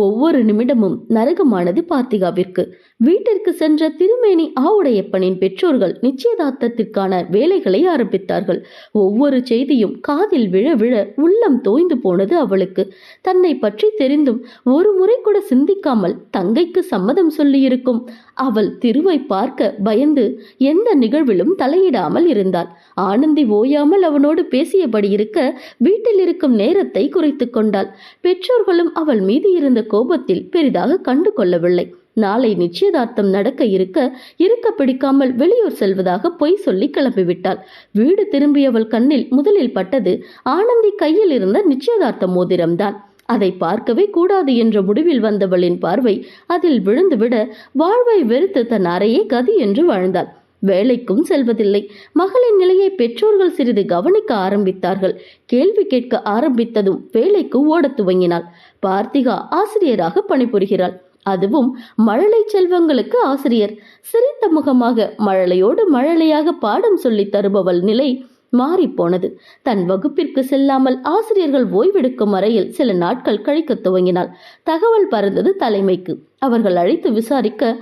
ஒவ்வொரு நிமிடமும் நரகமானது பார்த்திகாவிற்கு. வீட்டிற்கு சென்ற திருமேனி ஆவுடையப்பனின் பெற்றோர்கள் நிச்சயதார்த்தத்திற்கான வேலைகளை ஆரம்பித்தார்கள். ஒவ்வொரு செய்தியும் காதில் விழ விழ உள்ளம் தோய்ந்து போனது அவளுக்கு. தன்னை பற்றி தெரிந்தும் ஒரு முறை கூட சிந்திக்காமல் தங்கைக்கு சம்மதம் சொல்லியிருக்கும். அவள் திருவை பார்க்க பயந்து எந்த நிகழ்விலும் தலையிடாமல் இருந்தாள். ஆனந்தி ஓயாமல் அவனோடு பேசியபடி இருக்க வீட்டில் இருக்கும் நேரத்தை குறைத்து கொண்டாள். பெற்றோர்களும் அவள் மீது இருந்த கோபத்தில் பெரிதாக கண்டு கொள்ளவில்லை. நாளை நிச்சயதார்த்தம் நடக்க இருக்க இருக்க பிடிக்காமல் வெளியூர் செல்வதாக பொய் சொல்லி கிளம்பிவிட்டாள். வீடு திரும்பியவள் கண்ணில் முதலில் பட்டது ஆனந்தி கையில் இருந்த நிச்சயதார்த்த மோதிரம்தான். அதை பார்க்கவே கூடாது என்ற முடிவில் வந்தவளின் பார்வை அதில் விழுந்துவிட வாழ்வை வெறுத்து தன் அறையே கதி என்று வாழ்ந்தாள். வேலைக்கும் செல்வதில்லை. மகளின் நிலையை பெற்றோர்கள் சிறிது கவனிக்க ஆரம்பித்தார்கள். கேள்வி கேட்க ஆரம்பித்ததும் வேலைக்கு ஓடத் துவங்கினாள். பார்த்திகா ஆசிரியராக பணிபுரிகிறாள். அதுவும் மழலை செல்வங்களுக்கு ஆசிரியர். சிரித்த முகமாக மழலையோடு மழலையாக பாடம் சொல்லி தருபவள் நிலை மாறிப்போனது தன் வகுப்பிற்கு செல்லாமல் ஆசிரியர்கள் ஓய்வெடுக்கும் அறையில் சில நாட்கள் கழிக்கத் துவங்கினாள். தகவல் பறந்தது தலைமைக்கு. அவர்கள் அழைத்து விசாரிக்க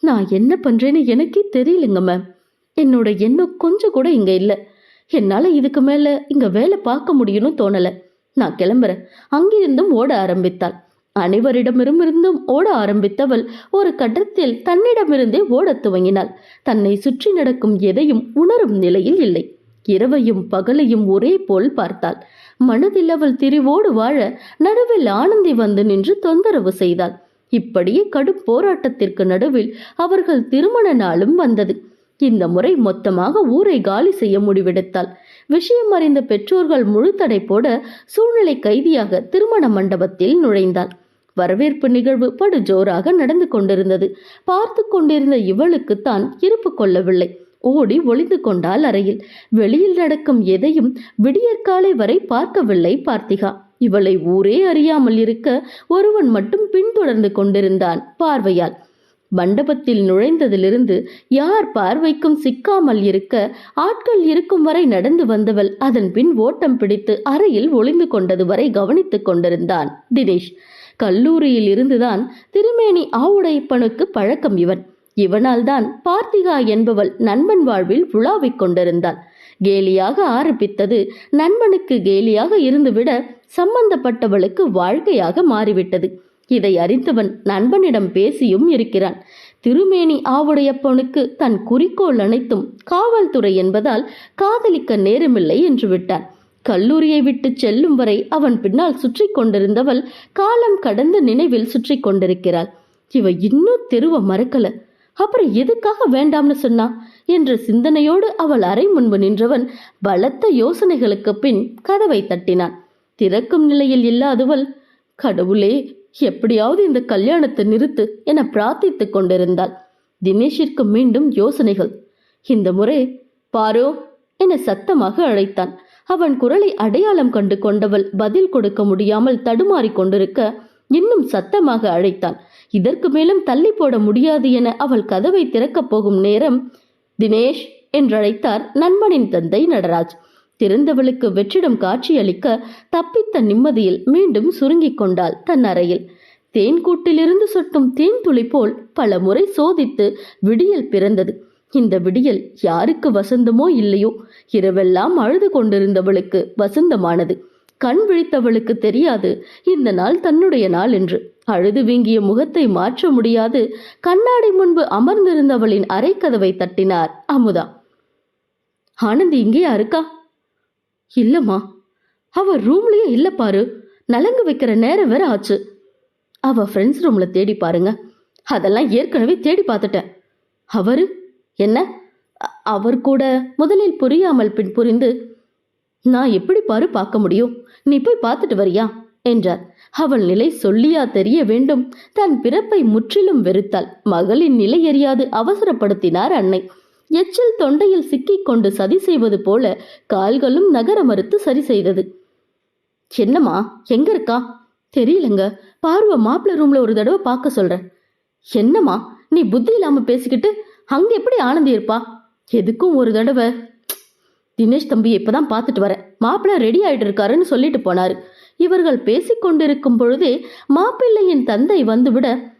நான் என்ன பண்றேன்னு எனக்கே தெரியலங்க மேம் என்னோட எண்ணம் கொஞ்சம் கூட இங்க இல்ல. என்னால இதுக்கு மேல இங்க வேலை பார்க்க முடியும்னு தோணல. நான் கிளம்புறேன். அங்கிருந்தும் ஓட ஆரம்பித்தாள். அனைவரிடமிருந்தும் ஓட ஆரம்பித்தவள் ஒரு கட்டத்தில் தன்னிடமிருந்தே ஓடத் துவங்கினாள். தன்னை சுற்றி நடக்கும் எதையும் உணரும் நிலையில் இல்லை. இரவையும் பகலையும் ஒரே போல் பார்த்தாள். மனதில் அவள் திரிவோடு வாழ நடுவில் ஆனந்தி வந்து நின்று தொந்தரவு செய்தாள். இப்படியே கடும் போராட்டத்திற்கு நடுவில் அவர்கள் திருமண நாளும் வந்தது. இந்த முறை மொத்தமாக ஊரை காலி செய்ய முடிவெடுத்தாள். விஷயம் அறிந்த பெற்றோர்கள் முழு தடை போட சூழ்நிலை கைதியாக திருமண மண்டபத்தில் நுழைந்தாள். வரவேற்பு நிகழ்வு படு ஜோராக நடந்து கொண்டிருந்தது. பார்த்து கொண்டிருந்த இவளுக்குத்தான் இருப்பு கொள்ளவில்லை. ஓடி ஒளிந்து கொண்டாள் அறையில். வெளியில் நடக்கும் எதையும் விடியற்காலை வரை பார்க்கவில்லை பார்த்திகா. இவளை ஊரே அறியாமல் இருக்க ஒருவன் மட்டும் பின்தொடர்ந்து கொண்டிருந்தான் பார்வையால். மண்டபத்தில் நுழைந்ததிலிருந்து யார் பார்வைக்கும் சிக்காமல் இருக்க ஆட்கள் இருக்கும் வரை நடந்து வந்தவள் அதன் பின் ஓட்டம் பிடித்து அறையில் ஒளிந்து கொண்டது வரை கவனித்துக் கொண்டிருந்தான் தினேஷ். கல்லூரியில் இருந்துதான் திருமேனி ஆவுடைப்பனுக்கு பழக்கம் இவன். இவனால் தான் பார்த்திகா என்பவள் நண்பன் வாழ்வில் உலாவிக் கொண்டிருந்தாள். கேலியாக ஆரம்பித்தது நண்பனுக்கு கேலியாக இருந்துவிட சம்பந்தப்பட்டவளுக்கு வாழ்க்கையாக மாறிவிட்டது. இதை அறிந்தவன் நண்பனிடம் பேசியும் இருக்கிறான். திருமேனி ஆவுடையப்பனுக்கு தன் குறிக்கோள் அனைத்தும் காவல்துறை என்பதால் காதலிக்க நேரமில்லை என்று விட்டான். கல்லூரியை விட்டு செல்லும் வரை அவன் பின்னால் சுற்றி கொண்டிருந்தவள் காலம் கடந்த நினைவில் சுற்றி கொண்டிருக்கிறாள். இவ இன்னும் தெருவ மறக்கல. அப்புறம் எதுக்காக வேண்டாம்னு சொன்னா? என்ற சிந்தனையோடு அவள் அறை முன்பு நின்றவன் பலத்த யோசனைகளுக்கு பின் கதவை தட்டினான். திறக்கும் நிலையில் இல்லாதவள் கடவுளே எப்படியாவது இந்த கல்யாணத்தை நிறுத்து என பிரார்த்தித்துக் கொண்டிருந்தாள். தினேஷிற்கு மீண்டும் யோசனைகள். இந்த முறை பாரோ என சத்தமாக அழைத்தான். அவன் குரலை அடையாளம் கண்டு கொண்டவள் பதில் கொடுக்க முடியாமல் தடுமாறிக் கொண்டிருக்க இன்னும் சத்தமாக அழைத்தான். இதற்கு மேலும் தள்ளி போட முடியாது என அவள் கதவை திறக்கப் போகும் நேரம் தினேஷ் என்றழைத்தார் நண்பனின் தந்தை நடராஜ். திறந்தவளுக்கு வெற்றிடம் காட்சியளிக்க தப்பித்த நிம்மதியில் மீண்டும் சுருங்கிக் கொண்டாள் தன் அறையில் தேன் கூட்டிலிருந்து சொட்டும் தேன் துளி போல் பல முறை சோதித்து விடியல் பிறந்தது. இந்த விடியல் யாருக்கு வசந்தமோ இல்லையோ இரவெல்லாம் அழுது கொண்டிருந்தவளுக்கு வசந்தமானது. கண் விழித்தவளுக்கு தெரியாது இந்த நாள் தன்னுடைய நாள் என்று. அழுது வீங்கிய முகத்தை மாற்ற முடியாது கண்ணாடி முன்பு அமர்ந்திருந்தவளின் அரைக்கதவை தட்டினார் அமுதா. ஆனந்தி இங்கேயா இருக்கா? இல்லம்மா அவ ரூம்லயே இல்ல பாரு. நலங்கு வைக்கிற நேரம் வேற ஆச்சு. அவ ஃப்ரெண்ட்ஸ் ரூம்ல தேடி பாருங்க. அதெல்லாம் ஏற்கனவே தேடி பார்த்துட்டேன். அவரு? என்ன? அவர் கூட முதலில் புரியாமல் பின் புரிந்து நான் எப்படி பாரு பார்க்க முடியும்? நீ போய் பார்த்துட்டு வரியா? என்றார். அவள் நிலை சொல்லியா தெரிய வேண்டும். தன் பிறப்பை முற்றிலும் வெறுத்தாள். மகளின் நிலை அறியாது அவசரப்படுத்தினார் அன்னை. எச்சில் தொண்டையில் சிக்கிக் கொண்டு சதி செய்வது போல கால்களும் நகர மறுத்து சரி செய்தது. என்னம்மா எங்க இருக்கா? தெரியலங்க. பார்வை மாப்பிள்ள ரூம்ல ஒரு தடவை பார்க்க சொல்றேன். என்னம்மா நீ புத்தி இல்லாம பேசிக்கிட்டு அங்க எப்படி ஆனந்தி இருப்பா? எதுக்கும் ஒரு தடவை. தினேஷ் தம்பி இப்பதான் பார்த்துட்டு வரேன். மாப்பிள்ளை ரெடி ஆயிட்டு இருக்காருன்னு சொல்லிட்டு போனாரு. இவர்கள் பேசிக்கொண்டிருக்கும் பொழுதே மாப்பிள்ளையின் தந்தை வந்துவிட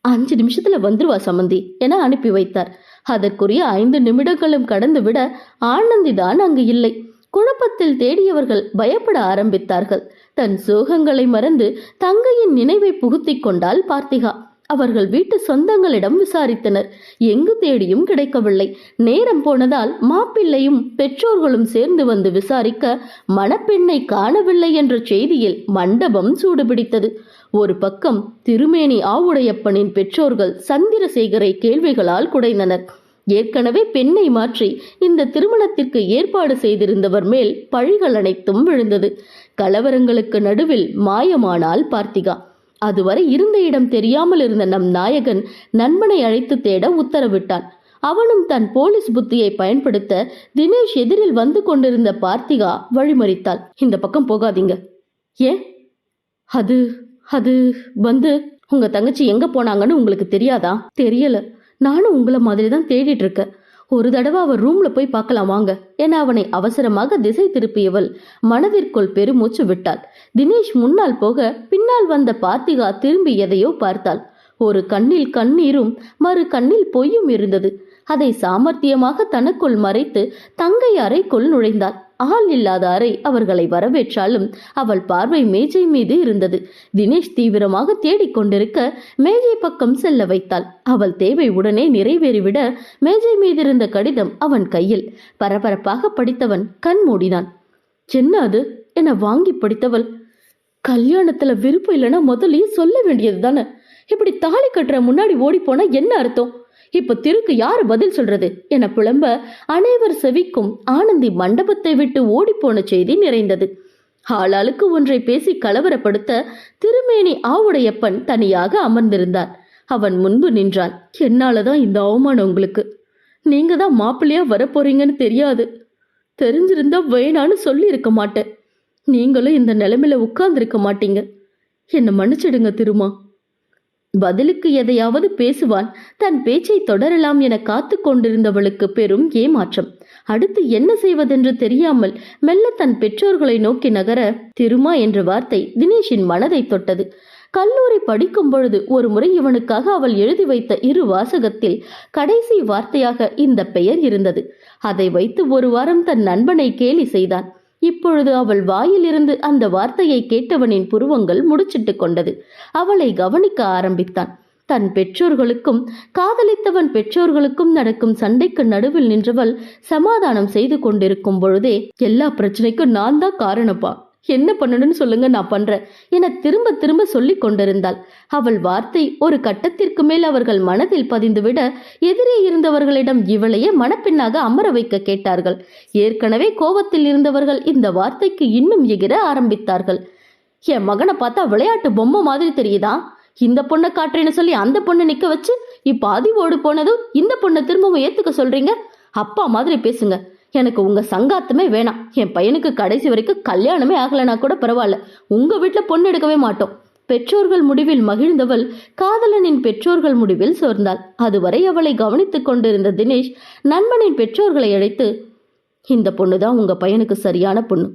அஞ்சு நிமிஷத்துல வந்துருவா சம்மந்தி என அனுப்பி வைத்தார். அதற்குரிய ஐந்து நிமிடங்களும் கடந்துவிட ஆனந்தி தான் அங்கு இல்லை. குழப்பத்தில் தேடியவர்கள் பயப்பட ஆரம்பித்தார்கள். தன் சோகங்களை மறந்து தங்கையின் நினைவை புகுத்திக் கொண்டாள் பார்த்திகா. அவர்கள் வீட்டு சொந்தங்களிடம் விசாரித்தனர். எங்கு தேடியும் கிடைக்கவில்லை. நேரம் போனதால் மாப்பிள்ளையும் பெற்றோர்களும் சேர்ந்து வந்து விசாரிக்க மணப்பெண்ணை காணவில்லை என்ற செய்தியில் மண்டபம் சூடுபிடித்தது. ஒரு பக்கம் திருமேனி ஆவுடையப்பனின் பெற்றோர்கள் சந்திரசேகரை கேள்விகளால் குடைந்தனர். ஏற்கனவே பெண்ணை மாற்றி இந்த திருமணத்திற்கு ஏற்பாடு செய்திருந்தவர் மேல் பழிகள் அனைத்தும் விழுந்தது. கலவரங்களுக்கு நடுவில் மாயமானாள் பார்த்திகா. அதுவரை இருந்த இடம் தெரியாமல் இருந்த நம் நாயகன் நண்பனை அழைத்து தேட உத்தரவிட்டான். அவனும் தன் போலீஸ் புத்தியை பயன்படுத்த தினேஷ் எதிரில் வந்து கொண்டிருந்த பார்த்திகா வழிமறித்தாள். இந்த பக்கம் போகாதீங்க. ஏன்? அது அது வந்து உங்க தங்கச்சி எங்க போனாங்கன்னு உங்களுக்கு தெரியாதா? தெரியல. நானும் உங்களை மாதிரி தான் தேடிட்டு இருக்கேன். ஒரு தடவை அவர் ரூம்ல போய் பார்க்கலாம் வாங்க. என அவனை அவசரமாக திசை திருப்பியவள் மனதிற்குள் பெருமூச்சு விட்டாள். தினேஷ் முன்னால் போக பின்னால் வந்த பார்த்திகா திரும்பி எதையோ பார்த்தாள். ஒரு கண்ணில் கண்ணீரும் மறு கண்ணில் பொய்யும் இருந்தது. அதை சாமர்த்தியமாக தனக்குள் மறைத்து தங்கை அறைக்குள் நுழைந்தாள். ஆள் இல்லாத அறை அவர்களை வரவேற்றாலும் அவள் பார்வை மேஜை மீது இருந்தது. தினேஷ் தீவிரமாக தேடிக்கொண்டிருக்க மேஜை பக்கம் செல்ல வைத்தாள். அவள் தேவை உடனே நிறைவேறிவிட மேஜை மீதிருந்த கடிதம் அவன் கையில். பரபரப்பாக படித்தவன் கண் மூடினான். என்ன அது? என வாங்கி படித்தவள். கல்யாணத்துல விருப்பம் இல்லைன்னா முதல்லயே சொல்ல வேண்டியது தானே இப்படி தாலி கட்டுற முன்னாடி ஓடி போனா என்ன அர்த்தம்? இப்ப திருக்கு யாரு பதில் சொல்றது? என புலம்ப அனைவர் செவிக்கும் ஆனந்தி மண்டபத்தை விட்டு ஓடிப்போன செய்தி நிறைந்தது. ஆளாளுக்கு ஒன்றை பேசி கலவரப்படுத்த திருமேனி ஆவுடையப்பன் தனியாக அமர்ந்திருந்தார். அவன் முன்பு நின்றான். என்னாலதான் இந்த அவமானம் உங்களுக்கு? நீங்க தான் மாப்பிள்ளையா வரப்போறீங்கன்னு தெரியாது. தெரிஞ்சிருந்தா வேணான்னு சொல்லி இருக்க மாட்டேன். நீங்களும் இந்த நிலைமையில உட்கார்ந்திருக்க மாட்டீங்க. என்னை மன்னிச்சிடுங்க திருமா. பதிலுக்கு எதையாவது பேசுவான். தன் பேச்சை தொடரலாம் என காத்து கொண்டிருந்தவளுக்கு பெரும் ஏமாற்றம். அடுத்து என்ன செய்வதென்று தெரியாமல் மெல்ல தன் பெற்றோர்களை நோக்கி நகர திருமா என்ற வார்த்தை தினேஷின் மனதை தொட்டது. கல்லூரி படிக்கும் பொழுது ஒரு முறை இவனுக்காக அவள் எழுதி வைத்த இரு வாசகத்தில் கடைசி வார்த்தையாக இந்த பெயர் இருந்தது. அதை வைத்து ஒரு வாரம் தன் நண்பனை கேலி செய்தான். இப்பொழுது அவள் வாயிலிருந்து அந்த வார்த்தையை கேட்டவனின் புருவங்கள் முடிச்சிட்டு கொண்டது. அவளை கவனிக்க ஆரம்பித்தான். தன் பெற்றோர்களுக்கும் காதலித்தவன் பெற்றோர்களுக்கும் நடக்கும் சண்டைக்கு நடுவில் நின்றவள் சமாதானம் செய்து கொண்டிருக்கும் பொழுதே எல்லா பிரச்சனைக்கும் நான் தான் காரணப்பா. என்ன பண்ணணும்னு சொல்லுங்க நான் பண்றேன் என திரும்ப திரும்ப சொல்லி கொண்டிருந்தாள். அவள் வார்த்தை ஒரு கட்டத்திற்கு மேல் அவர்கள் மனதில் பதிந்துவிட எதிரே இருந்தவர்களிடம் இவளையே மணப்பெண்ணாக அமர வைக்க கேட்டார்கள். ஏற்கனவே கோபத்தில் இருந்தவர்கள் இந்த வார்த்தைக்கு இன்னும் எகிர ஆரம்பித்தார்கள். என் மகனை பார்த்தா விளையாட்டு பொம்மை மாதிரி தெரியுதா? இந்த பொண்ணை காட்டுறேன்னு சொல்லி அந்த பொண்ணை நிக்க வச்சு இப்ப அதிவோடு போனதும் இந்த பொண்ணை திரும்பவும் ஏத்துக்க சொல்றீங்க? அப்பா மாதிரி பேசுங்க. எனக்கு உங்க சங்காத்தமே வேணாம். என் பையனுக்கு கடைசி வரைக்கும் கல்யாணமே ஆகலைனா கூட பரவாயில்ல. உங்க வீட்டில் பொண்ணு எடுக்கவே மாட்டோம். பெற்றோர்கள் முடிவில் மகிழ்ந்தவள் காதலனின் பெற்றோர்கள் முடிவில் சோர்ந்தாள். அதுவரை அவளை கவனித்துக் கொண்டிருந்த தினேஷ் நண்பனின் பெற்றோர்களை அழைத்து இந்த பொண்ணு தான் உங்க பையனுக்கு சரியான பொண்ணு.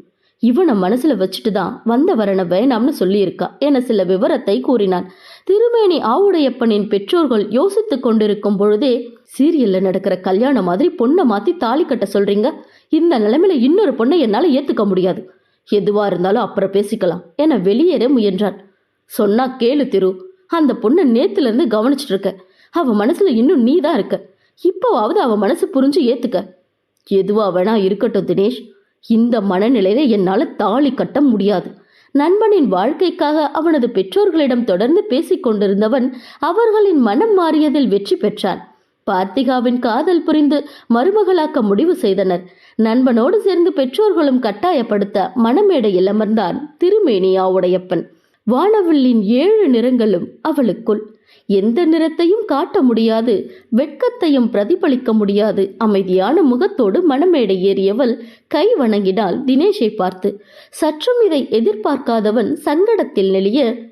இவனை மனசுல வச்சுட்டு தான் வந்த வரனை வேணாம்னு சொல்லியிருக்கா என சில விவரத்தை கூறினான். திருமேனி ஆவுடையப்பனின் பெற்றோர்கள் யோசித்து கொண்டிருக்கும் பொழுதே சீரியல்ல நடக்கிற கல்யாணம் மாதிரி பொண்ணை மாத்தி தாலி கட்ட சொல்றீங்க? இந்த நிலைமையில இன்னொரு பொண்ணை என்னால ஏத்துக்க முடியாது. எதுவா இருந்தாலும் அப்புறம் பேசிக்கலாம் என வெளியேற முயன்றான் சொன்னா கேளு திரு. அந்த பொண்ணை நேத்துல இருந்து கவனிச்சிட்டு இருக்க. அவ மனசுல இன்னும் நீ தான் இருக்க. இப்போவாவது அவ மனசு புரிஞ்சு ஏத்துக்க. எதுவா வேணா இருக்கட்டும் தினேஷ். இந்த மனநிலையில என்னால் தாலி கட்ட முடியாது. நண்பனின் வாழ்க்கைக்காக அவனது பெற்றோர்களிடம் தொடர்ந்து பேசிக் கொண்டிருந்தவன் அவர்களின் மனம் மாறியதில் வெற்றி பெற்றான். பார்த்திகாவின் காதல் புரிந்து மருமகளாக்க முடிவு செய்தனர். நண்பனோடு சேர்ந்து பெற்றோர்களும் கட்டாயப்படுத்த மணமேடையில் அமர்ந்தான் திருமேனியா உடையப்பன் வானவில்லின் ஏழு நிறங்களும் அவளுக்குள். எந்த நிறத்தையும் காட்ட முடியாது வெட்கத்தையும் பிரதிபலிக்க முடியாது. அமைதியான முகத்தோடு மணமேடை ஏறியவள் கை வணங்கினாள் தினேஷை பார்த்து. சற்றும் இதை எதிர்பார்க்காதவன் சங்கடத்தில் நெளிய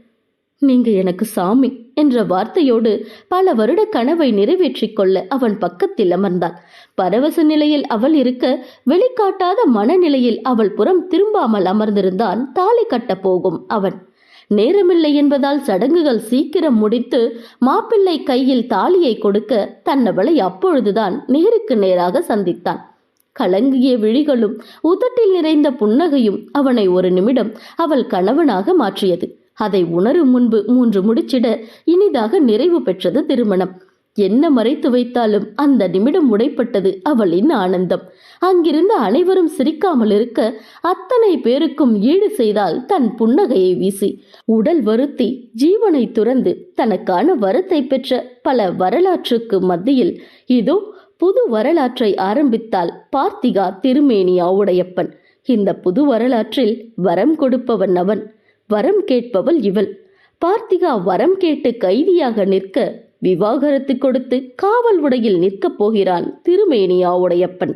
நீங்க எனக்கு சாமி என்ற வார்த்தையோடு பல வருட கனவை நிறைவேற்றிக் கொள்ள அவன் பக்கத்தில் அமர்ந்தான் பரவச நிலையில் அவள் இருக்க வெளிக்காட்டாத மனநிலையில் அவள் புறம் திரும்பாமல் அமர்ந்திருந்தான் தாலி கட்டப் போகும் அவன். நேரமில்லை என்பதால் சடங்குகள் சீக்கிரம் முடித்து மாப்பிள்ளை கையில் தாலியை கொடுக்க தன்னவளை அப்பொழுதுதான் நேருக்கு நேராக சந்தித்தான். கலங்கிய விழிகளும் உதட்டில் நிறைந்த புன்னகையும் அவனை ஒரு நிமிடம் அவள் கணவனாக மாற்றியது. அதை உணரும் முன்பு மூன்று முடிச்சிட இனிதாக நிறைவு பெற்றது திருமணம். என்ன மறைத்து வைத்தாலும் அந்த நிமிடம் உடைப்பட்டது அவளின் ஆனந்தம். அங்கிருந்த அனைவரும் சிரிக்காமல் இருக்க அத்தனை பேருக்கும் ஈடு செய்தால் தன் புன்னகையை வீசி. உடல் வருத்தி ஜீவனை துறந்து தனக்கான வரத்தை பெற்ற பல வரலாற்றுக்கு மத்தியில் இதோ புது வரலாற்றை ஆரம்பித்தால் பார்த்திகா திருமேனியா உடையப்பன் இந்த புது வரலாற்றில் வரம் கொடுப்பவன் அவன். வரம் கேட்பவள் இவள். பார்த்திகா வரம் கேட்டு கைதியாக நிற்க விவாகரத்து கொடுத்து காவல் உடையில் நிற்கப் போகிறான் திருமேனியா உடையப்பன்